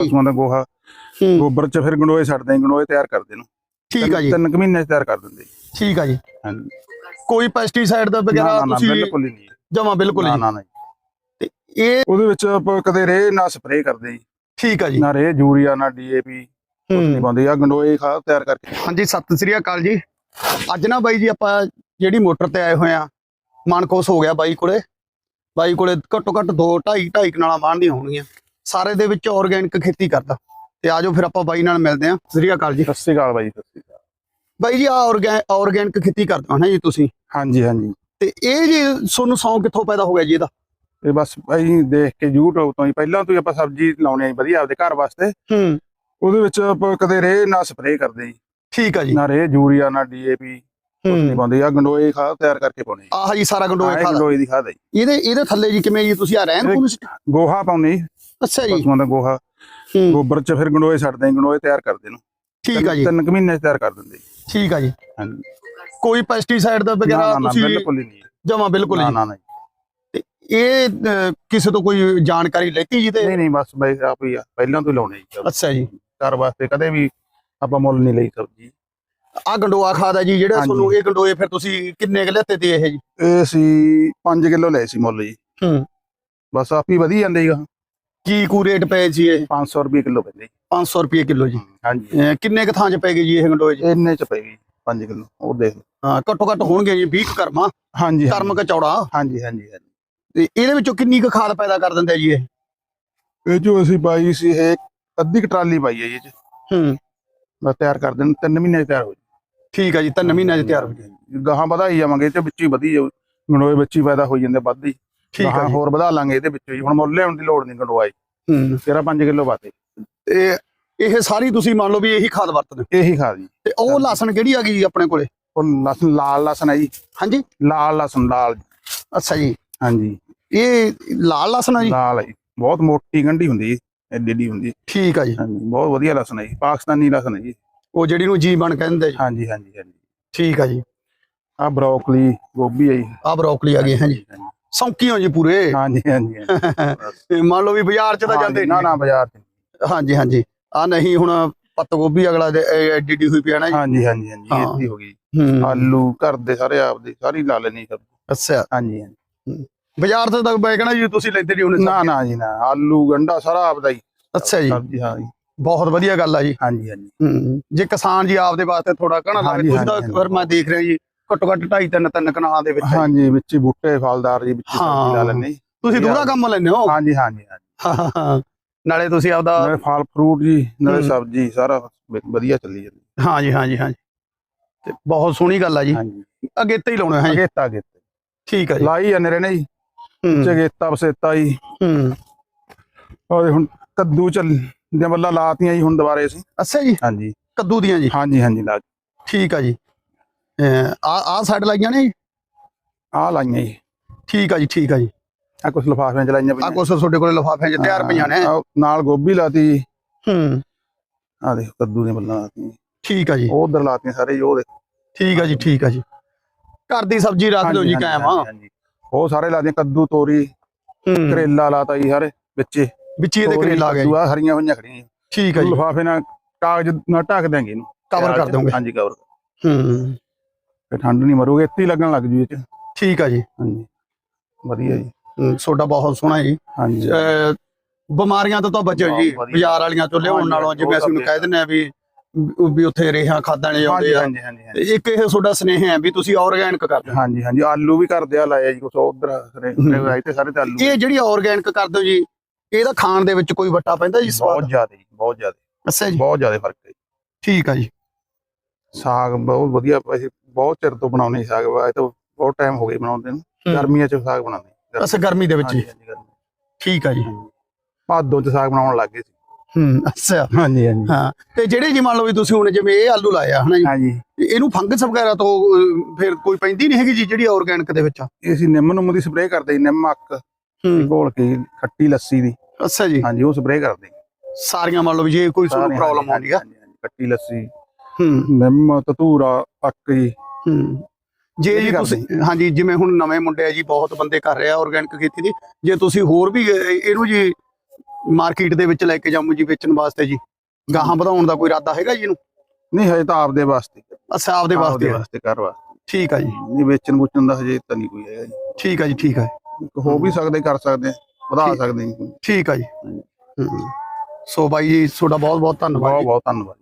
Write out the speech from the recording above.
ਪਸ਼ੂਆਂ ਦਾ ਗੋਹਾ ਹੂੰ। ਗੋਬਰ ਚ ਫਿਰ ਗੰਡੋਏ ਛੱਡਦੇ ਗੰਡੋਏ ਤਿਆਰ ਕਰਦੇ ਨੂੰ। ਠੀਕ ਆ ਜੀ। ਤਿੰਨ ਕੁ ਮਹੀਨੇ ਚ ਤਿਆਰ ਕਰ ਦਿੰਦੇ। ਠੀਕ ਆ ਜੀ। ਹਾਂਜੀ। ਕੋਈ ਪੈਸਟੀਸਾਈਡ ਦਾ ਵਗੈਰਾ ਨਾ ਨਾ ਤੁਸੀਂ ਬਿਲਕੁਲ ਹੀ ਨਹੀਂ। ਜਮਾ ਬਿਲਕੁਲ ਨਾ ਨਾ ਨਾ ਜੀ। ਤੇ ਇਹ ਉਹਦੇ ਵਿੱਚ ਆਪਾਂ ਕਦੇ ਰੇ ਨਾ ਸਪਰੇਅ ਕਰਦੇ ਜੀ। ਠੀਕ ਆ ਜੀ। ਨਾ ਰੇ ਯੂਰੀਆ ਨਾ ਡੀਏਪੀ ਨਹੀਂ ਹੂੰ। ਪਾਉਂਦੇ। ਆ ਗੰਡੋਏ ਖਾਦ ਤਿਆਰ ਕਰਕੇ। ਹਾਂਜੀ ਸਤਿ ਸ੍ਰੀ ਅਕਾਲ ਜੀ। ਅੱਜ ਨਾ ਬਾਈ ਜੀ ਆਪਾਂ ਜਿਹੜੀ ਮੋਟਰ ਤੇ ਆਏ ਹੋਏ ਆ ਮਨਕੋਸ ਹੋ ਗਿਆ ਬਾਈ ਕੋਲੇ। ਬਾਈ ਕੋਲੇ ਘੱਟੋ ਘੱਟ 2 2.5 2.5 ਕਨਾਲਾਂ ਬਾਣਦੀਆਂ ਹੋਣਗੀਆਂ। ਸਾਰੇ ਦੇ ਵਿੱਚ ਆਰਗੈਨਿਕ ਖੇਤੀ ਕਰਦਾ। ਤੇ ਆਜੋ ਫਿਰ ਆਪਾਂ ਬਾਈ ਨਾਲ ਮਿਲਦੇ ਆ ਸਤਿ ਸ੍ਰੀ ਅਕਾਲ ਜੀ। ਸਤਿ ਸ਼੍ਰੀ ਅਕਾਲ ਬਾਈ ਸਤਿ ਸ਼੍ਰੀ ਅਕਾਲ। ਬਾਈ ਜੀ ਆ ਆਰਗੈਨਿਕ ਖੇਤੀ ਕਰਦੇ ਹੋ ਨਾ ਜੀ ਤੁਸੀਂ? ਹਾਂਜੀ ਹਾਂਜੀ। ਤੇ ਇਹ ਜੀ ਤੁਹਾਨੂੰ ਸੌਂ ਕਿੱਥੋਂ ਪੈਦਾ ਹੋ ਗਿਆ ਜੀ ਇਹਦਾ? ਇਹ ਬਸ ਭਾਈ ਦੇਖ ਕੇ YouTube ਤੋਂ ਹੀ ਪਹਿਲਾਂ ਤੋਂ ਹੀ ਆਪਾਂ ਸਬਜ਼ੀ ਲਾਉਣੇ ਆ ਵਧੀਆ ਆਪਦੇ ਘਰ ਵਾਸਤੇ। ਹੂੰ। ਉਹਦੇ ਵਿੱਚ ਆਪਾਂ ਕਦੇ ਰੇ ਨਾ ਸਪਰੇਅ ਕਰਦੇ ਜੀ। ਠੀਕ ਆ ਜੀ। ਨਾ ਰੇ ਯੂਰੀਆ ਨਾ ਡੀਏਪੀ ਨਹੀਂ ਪਾਉਂਦੇ। ਆ ਗੰਡੋਏ ਖਾਦ ਤਿਆਰ ਕਰਕੇ ਪਾਉਣੇ ਆਹ ਜੀ ਸਾਰਾ ਗੰਡੋਏ ਖਾਦਾ। ਗੰਡੋਏ ਦੀ ਖਾਦ ਹੈ। ਇਹਦੇ ਇਹਦੇ ਥੱਲੇ ਜੀ ਕਿਵੇਂ ਜੀ ਤੁਸੀਂ ਆ ਰਹਿਣ ਖੂਨ ਗੋਹਾ ਪਾਉਂਦੇ ਜੀ। ਅੱਛਾ ਜੀ। ਪਸ਼ੂਆਂ ਦਾ ਗੋਹਾ ਹੂੰ। ਗੋਬਰ ਚ ਫਿਰ ਗੰਡੋਏ ਛੱਡਦੇ ਹਾਂ, ਗੰਡੋਏ ਤਿਆਰ ਕਰਦੇ ਨੂੰ। ਠੀਕ ਆ ਜੀ। ਤਿੰਨ ਕੁ ਮਹੀਨੇ ਚ ਤਿਆਰ ਕਰ ਦਿੰਦੇ ਜੀ। ਠੀਕ ਆ ਜੀ। ਹਾਂਜੀ। ਕੋਈ ਪੈਸਟੀਸਾਈਡ ਦਾ ਨਾ ਵਗੈਰਾ ਨਾ, ਨਾ ਤੁਸੀਂ ਬਿਲਕੁਲ ਹੀ ਨਹੀਂ। ਜਮਾ ਬਿਲਕੁਲ ਨਾ ਜੀ ਨਾ ਨਾ ਜੀ। ਇਹ ਅਹ, ਕਿਸੇ ਤੋਂ ਕੋਈ ਜਾਣਕਾਰੀ ਲੈਤੀ ਜੀ ਤੇ? ਨਹੀਂ ਨਹੀਂ ਬਸ ਬਈ ਆਪ ਹੀ ਆ। ਪਹਿਲਾਂ ਤੋਂ ਹੀ ਲਾਉਣੇ ਜੀ ਅੱਛਾ ਜੀ। ਘਰ ਵਾਸਤੇ ਕਦੇ ਵੀ ਆਪਾਂ ਮੁੱਲ ਨਹੀਂ ਲਈ ਸਬਜ਼ੀ। ਆ ਗੰਡੋਆ ਖਾਦਾ ਜੀ ਜਿਹੜਾ ਹਾਂਜੀ। ਤੁਹਾਨੂੰ ਇਹ ਗੰਡੋਏ ਫਿਰ ਤੁਸੀਂ ਕਿੰਨੇ ਕੁ ਲੈਤੇ ਤੇ ਇਹ ਜੀ? ਇਹ ਸੀ 5 ਕਿਲੋ ਲਏ ਸੀ ਮੁੱਲ ਜੀ। ਹੂੰ। ਬਸ ਆਪ ਹੀ ਵਧੀ ਜਾਂਦੇ ਜੀ ਕੀ ਕੂ ਰੇਟ ਪਏ ਸੀ ਇਹ? 500 ਰੁਪਏ ਕਿਲੋ ਪੈਂਦੇ ਜੀ। 500 ਰੁਪਏ ਕਿਲੋ ਜੀ। ਹਾਂਜੀ। ਅਹ, ਕਿੰਨੇ ਕ ਥਾਂ 'ਚ ਪੈ ਗਏ ਜੀ ਇਹ ਗੰਡੋਏ ਜੀ? ਇੰਨੇ ਚ ਪਏਗੀ 5 ਕਿਲੋ ਉਹ ਦੇਖ ਲਓ। ਹਾਂ ਘੱਟੋ ਘੱਟ ਹੋਣਗੇ ਜੀ 20 ਕੁ ਕਰਮਾ। ਹਾਂਜੀ ਕਰਮ ਕ ਚੌੜਾ। ਹਾਂਜੀ ਹਾਂਜੀ ਹਾਂਜੀ। ਤੇ ਇਹਦੇ ਵਿੱਚੋਂ ਕਿੰਨੀ ਕੁ ਖਾਦ ਪੈਦਾ ਕਰ ਦਿੰਦੇ ਜੀ ਇਹ? ਇਹ ਜੋ ਅਸੀਂ ਪਾਈ ਸੀ ਇਹ ਅੱਧੀ ਕੁ ਟਰਾਲੀ ਪਾਈ ਹੈ ਜੀ ਇਹ ਚ। ਹੂੰ। ਬਸ ਤਿਆਰ ਕਰ ਦੇਣ ਤਿੰਨ ਮਹੀਨੇ ਚ ਤਿਆਰ ਹੋ ਠੀਕ ਆ ਜੀ ਤਿੰਨ ਮਹੀਨਿਆਂ 'ਚ ਤਿਆਰ ਹੋ ਜਾਏ ਜਾਊ। ਗਾਹਾਂ ਵਧਾਈ ਜਾਵਾਂਗੇ ਇਹ ਚ ਵਿੱਚ ਹੀ ਵਧੀ ਜਾਊ। ਗੰਡੋਏ ਵਿੱਚ ਹੀ ਪੈਦਾ ਹੋਈ ਜਾਂਦੇ ਵੱਧ ਹੀ। ਠੀਕ ਆ ਜੀ। ਹੋਰ ਵਧਾ ਲਾਂਗੇ ਇਹਦੇ ਵਿੱਚ ਹੀ ਹੁਣ ਮੁੱਲ ਲਿਆਉਣ ਦੀ ਲੋੜ ਨਹੀਂ ਗੰਡੋਆਈ ਹੂੰ। ਤੇਰਾ 5 ਕਿਲੋ ਬਾਤੇ ਤੇ ਇਹ ਸਾਰੀ ਤੁਸੀਂ ਮੰਨ ਲਓ ਵੀ ਇਹੀ ਖਾਦ ਵਰਤਦੇ ਹੋ। ਇਹੀ ਖਾ ਜੀ। ਤੇ ਉਹ ਲਸਣ ਕਿਹੜੀ ਆ ਗਈ ਜੀ ਆਪਣੇ ਕੋਲੇ? ਉਹ ਲਸਣ ਲਾਲ ਲਸਣ ਹੈ ਜੀ। ਹਾਂਜੀ। ਲਾਲ ਲਸਣ ਲਾਲ। ਅੱਛਾ ਜੀ। ਹਾਂਜੀ। ਇਹ ਲਾਲ ਲਸਣ ਆ ਜੀ? ਲਾਲ ਹੈ ਜੀ। ਬਹੁਤ ਮੋਟੀ ਗੰਢੀ ਹੁੰਦੀ ਜੀ ਐਡੀ ਐਡੀ ਹੁੰਦੀ ਠੀਕ ਆ ਜੀ। ਹਾਂਜੀ ਬਹੁਤ ਵਧੀਆ ਲਸਣ ਹੈ ਜੀ। ਪਾਕਿਸਤਾਨੀ ਲਸਣ ਹੈ ਜੀ। ਉਹ ਜਿਹੜੀ ਨੂੰ ਜੀ ਬਣ ਕਹਿੰਦੇ ਜੀ। ਹਾਂਜੀ ਹਾਂਜੀ ਹਾਂਜੀ। ਠੀਕ ਆ ਜੀ। ਆ ਬਰੋਕਲੀ ਗੋਭੀ ਹੈ ਜੀ। ਆ ਬਰੋਕਲੀ ਆ ਗਈ ਹੈ ਜੀ ਸੌਂਕੀ ਹੋ ਜੀ ਪੂਰੇ। ਹਾਂਜੀ ਹਾਂਜੀ। ਇਹ ਮੰਨ ਲਓ ਵੀ ਬਾਜ਼ਾਰ ਚ ਤਾਂ ਜਾਂਦੇ ਨਾ ਨਾ ਬਾਜ਼ਾਰ ਚ। ਹਾਂਜੀ ਹਾਂਜੀ। ਆ ਨਹੀਂ ਹੁਣ ਪੱਤ ਗੋਭੀ ਅਗਲਾ ਦੇ ਐਡੀ ਹੋਈ ਪਿਆ ਨਾ ਜੀ। ਹਾਂਜੀ ਹਾਂਜੀ ਹਾਂਜੀ। ਇੱਦੀ ਹੋ। ਗਈ। ਆਲੂ ਘਰ ਦੇ ਸਾਰੇ ਆਪਦੇ ਸਾਰੀ ਲਾ ਲੈਣੀ ਸਭ ਅੱਛਾ। ਹਾਂਜੀ ਹਾਂਜੀ। ਬਾਜ਼ਾਰ ਤੋਂ ਤਾਂ ਬੈਗਣਾ ਜੀ ਤੁਸੀਂ ਲੈਂਦੇ ਨਹੀਂ ਉਹਨੇ ਨਾ ਨਾ ਜੀ ਨਾ। ਆਲੂ ਗੰਡਾ ਸਾਰਾ ਆਪਦਾ ਹੀ। ਅੱਛਾ ਜੀ। ਸਬਜ਼ੀ ਹਾਂ ਜੀ। ਬਹੁਤ ਵਧੀਆ ਗੱਲ ਆ ਜੀ। ਹਾਂਜੀ ਹਾਂਜੀ। ਜੇ ਕਿਸਾਨ ਜੀ ਆਪਦੇ ਵਾਸਤੇ ਥੋੜਾ ਲਾਵੇ ਹਾਂਜੀ, ਤੁਸੀਂ ਤਾਂ ਫਿਰ ਮੈਂ ਦੇਖ ਰਿਹਾ ਜੀ ਘੱਟੋ ਘੱਟ 2.5 3 3 ਕਨਾਲਾਂ ਦੇ ਵਿੱਚ। ਹਾਂਜੀ ਵਿੱਚ ਹੀ ਬੂਟੇ ਫਲਦਾਰ ਜੀ ਵਿੱਚ ਸਬਜ਼ੀ ਲਾ। ਲੈਣੇ ਤੁਸੀਂ ਦੂਰਾ ਕੰਮ ਲੈਂਦੇ ਹੋ? ਹਾਂਜੀ ਹਾਂਜੀ ਹਾਂਜੀ। ਨਾਲੇ ਤੁਸੀਂ ਆਪਦਾ ਨਾਲੇ ਫਲ ਫਰੂਟ ਜੀ ਨਾਲੇ। ਸਬਜ਼ੀ ਸਾਰਾ ਵਧੀਆ ਚੱਲੀ ਜਾਂਦੀ। ਹਾਂਜੀ ਹਾਂਜੀ ਹਾਂਜੀ। ਤੇ ਬਹੁਤ ਸੋਹਣੀ ਗੱਲ ਆ ਜੀ। ਅਗੇਤੇ ਹੀ ਲਾਉਣਾ ਹੈ। ਅਗੇਤਾ ਅਗੇਤੇ। ਠੀਕ ਆ ਜੀ। ਲਾਈ ਜਾਂਦੇ ਰਹੇ ਨੇ ਜੀ। ਚਗੇਤਾ ਬਸੇਤਾ ਜੀ। ਹੂੰ। ਔਰ ਹੁਣ ਕੱਦੂ ਚੱਲ ਦੀਆਂ ਬੱਲਾ ਲਾਤੀਆਂ ਜੀ ਹੁਣ ਦੁਬਾਰੇ ਅਸੀਂ। ਅੱਛਾ ਜੀ। ਹਾਂਜੀ। ਕੱਦੂ ਦੀਆਂ ਜੀ। ਹਾਂਜੀ ਹਾਂਜੀ ਲਾ ਠੀਕ ਆ ਜੀ। ਆ ਆ ਸਾਈਡ ਲਾਈਆਂ ਨੇ? ਜੀ? ਆ ਲਾਈਆਂ ਜੀ। ਠੀਕ ਆ ਜੀ ਠੀਕ ਆ ਜੀ। ਆ ਕੁਛ ਲਫਾਫਿਆਂ ਚ ਲਾਈਆਂ ਆ ਪਈਆਂ ਕੁਛ ਤੁਹਾਡੇ ਕੋਲੇ ਲਿਫਾਫਿਆਂ 'ਚ ਤਿਆਰ ਪਈਆਂ ਨੇ। ਆਹ ਨਾਲ ਗੋਭੀ ਲਾਤੀ। ਜੀ ਹੂੰ। ਆ ਦੇਖ ਕੱਦੂ ਦੀਆਂ ਬੱਲਾਂ ਲਾਤੀਆਂ। ਠੀਕ ਆ ਜੀ। ਉਹ ਉਧਰ ਲਾਤੀਆਂ ਸਾਰੇ ਜੀ ਉਹ ਦੇਖ। ਠੀਕ ਆ ਜੀ ਠੀਕ ਆ ਜੀ। ਘਰ ਦੀ ਸਬਜ਼ੀ ਰੱਖ ਦਿਓ ਜੀ ਹਾਂਜੀ, ਕਾਇਮ ਆ ਹਾਂਜੀ, ਹਾਂਜੀ। ਉਹ ਸਾਰੇ ਲਾਤੀਆਂ ਕੱਦੂ ਤੋਰੀ ਹੂੰ। ਕਰੇਲਾ ਲਾਤਾ ਜੀ ਸਾਰੇ ਵਿੱਚੇ। ਵਿੱਚ ਹੀ ਇਹਦੇ ਤੋਰੀ, ਕਰੇਲਾ ਆ ਗਿਆ ਜੀ। ਕੱਦੂ ਹਰੀਆਂ ਹੋਈਆਂ ਖੜੀਆਂ ਠੀਕ ਆ ਜੀ। ਲਫਾਫੇ ਨਾਲ ਕਾਗਜ਼ ਨਾਲ ਢੱਕ ਇਹਨੂੰ। ਕਵਰ ਕਰ ਦੋਗੇ ਹਾਂਜੀ ਕਵਰ ਹੂੰ। ਤੇ ਠੰਡ ਨਹੀਂ ਮਰੂਗੀ ਇੱਥੇ ਹੀ ਲੱਗਣ ਲੱਗ ਜੂ ਇਹ ਚ। ਠੀਕ ਆ ਜੀ। ਹਾਂਜੀ। ਵਧੀਆ ਜੀ। ਹੂੰ, ਤੁਹਾਡਾ ਬਹੁਤ ਸੋਹਣਾ ਜੀ। ਹਾਂਜੀ। ਅਹ, ਬਿਮਾਰੀਆਂ ਤੋਂ ਤਾਂ ਬਚੋ ਬਹੁਤ ਜੀ ਵਧੀਆ। ਬਾਜ਼ਾਰ ਵਾਲੀਆਂ ਤੋਂ ਲਿਆਉਣ ਹਾਂਜੀ, ਨਾਲੋਂ ਜਿਵੇਂ ਉਹ ਅਸੀਂ ਕਹਿ ਦਿੰਦੇ ਆ ਵੀ ਵੀ ਉੱਥੇ ਰੇਹਾਂ ਖਾਦਾਂ ਨੇ ਆਉਂਦੇ ਹਾਂਜੀ ਆ। ਹਾਂਜੀ ਹਾਂਜੀ ਹਾਂਜੀ। ਤੇ ਇੱਕ ਇਹ ਤੁਹਾਡਾ ਸਨੇਹ ਹੈ ਵੀ ਤੁਸੀਂ ਆਰਗੈਨਿਕ ਕਰਦੇ ਹੋ ਹਾਂਜੀ ਹਾਂਜੀ। ਆਲੂ ਵੀ ਘਰ ਦੇ ਆ ਲਾਇਆ ਜੀ ਕੁਛ ਉਧਰ ਸਾਰੇ ਹੂੰ। ਆਏ ਤੇ ਸਾਰੇ ਤੇ ਆਲੂ। ਇਹ ਜਿਹੜੀ ਆਰਗੈਨਿਕ ਕਰਦੇ ਹੋ ਜੀ ਇਹਦਾ ਖਾਣ ਦੇ ਵਿੱਚ ਕੋਈ ਵੱਟਾ ਪੈਂਦਾ ਜੀ ਬਹੁਤ ਸਵਾਦ? ਜ਼ਿਆਦਾ ਜੀ ਬਹੁਤ ਜ਼ਿਆਦਾ। ਅੱਛਾ ਜੀ। ਬਹੁਤ ਜ਼ਿਆਦਾ ਫ਼ਰਕ ਹੈ ਜੀ। ਠੀਕ ਆ ਜੀ। ਸਾਗ ਬਹੁਤ ਵਧੀਆ ਅਸੀਂ ਬਹੁਤ ਚਿਰ ਤੋਂ ਬਣਾਉਨੇ ਸਾਗ ਬਾਅਦ ਤੋਂ ਬਹੁਤ ਟਾਈਮ ਹੋ ਗਿਆ ਬਣਾਉਂਦੇ ਨੂੰ। ਗਰਮੀਆਂ ਚ ਸਾਗ ਬਣਾਉਂਦੇ ਅੱਛਾ ਗਰਮੀ ਦੇ ਵਿੱਚ। ਠੀਕ ਆ ਜੀ। ਭਾਦੋਂ ਚ ਸਾਗ ਬਣਾਉਣ ਲੱਗ ਗਏ ਸੀ। ਹੂੰ ਅੱਛਾ। ਹਾਂਜੀ ਹਾਂਜੀ। ਹਾਂ ਤੇ ਜਿਹੜੇ ਜੀ ਮੰਨ ਲਓ ਵੀ ਤੁਸੀਂ ਹੁਣ ਜਿਵੇਂ ਇਹ ਆਲੂ ਲਾਇਆ ਹਨਾ ਜੀ? ਹਾਂਜੀ। ਇਹਨੂੰ ਫੰਗਸ ਵਗੈਰਾ ਤੋਂ ਫਿਰ ਕੋਈ ਪੈਂਦੀ ਨਹੀਂ ਹੈਗੀ ਜੀ ਜਿਹੜੀ ਆਰਗੈਨਿਕ ਦੇ ਵਿੱਚ? ਇਹ ਅਸੀਂ ਨਿੰਮ ਨੂੰ ਦੀ ਸਪਰੇਅ ਕਰਦੇ ਨਿੰਮ ਅੱਕ ਘੋਲ ਕੇ ਖੱਟੀ ਲੱਸੀ ਦੀ। ਅੱਛਾ ਜੀ। ਹਾਂਜੀ ਉਹ ਸਪਰੇਅ ਕਰਦੇ। ਸਾਰੀਆਂ ਮੰਨ ਲਓ ਵੀ ਜੇ ਕੋਈ ਤੁਹਾਨੂੰ ਪ੍ਰੋਬਲਮ ਆਉਂਦੀ ਆ। ਖੱਟੀ ਲੱਸੀ। ਹੂੰ। ਨਿੰਮ ਤਤੂਰਾ ਜੀ ਹੂੰ। ਜੇ ਜੀ ਤੁਸੀਂ ਹਾਂਜੀ ਜਿਵੇਂ ਹੁਣ ਨਵੇਂ ਮੁੰਡੇ ਆ ਜੀ ਬਹੁਤ ਬੰਦੇ ਕਰ ਰਹੇ ਆ ਆਰਗੈਨਿਕ ਖੇਤੀ ਦੀ। ਜੇ ਤੁਸੀਂ ਹੋਰ ਵੀ ਇਹ- ਇਹਨੂੰ ਜੀ ਮਾਰਕੀਟ ਦੇ ਵਿੱਚ ਲੈ ਕੇ ਜਾਮੂ ਜੀ ਵੇਚਣ ਵਾਸਤੇ ਜੀ। ਗਾਹਾਂ ਵਧਾਉਣ ਦਾ ਕੋਈ ਇਰਾਦਾ ਹੈਗਾ ਜੀ ਇਹਨੂੰ? ਨਹੀਂ ਹਜੇ ਤਾਂ ਆਪਦੇ ਵਾਸਤੇ। ਅੱਛਾ ਆਪਦੇ ਵਾਸਤੇ। ਵਾਸਤੇ ਘਰ ਵਾਸਤੇ। ਠੀਕ ਆ ਜੀ। ਨਹੀਂ ਵੇਚਣ ਵੂਚਣ ਦਾ ਹਜੇ ਤਾਂ ਨਹੀਂ ਕੋਈ ਹੈਗਾ ਜੀ। ਠੀਕ ਆ ਜੀ ਠੀਕ ਆ। ਹੋ ਵੀ ਸਕਦੇ ਕਰ ਸਕਦੇ ਵਧਾ। ਸਕਦੇ ਠੀਕ ਆ ਜੀ। ਸੋ ਬਾਈ ਜੀ ਤੁਹਾਡਾ ਬਹੁਤ ਬਹੁਤ ਧੰਨਵਾਦ ਬਹੁਤ। ਬਹੁਤ ਧੰਨਵਾਦ।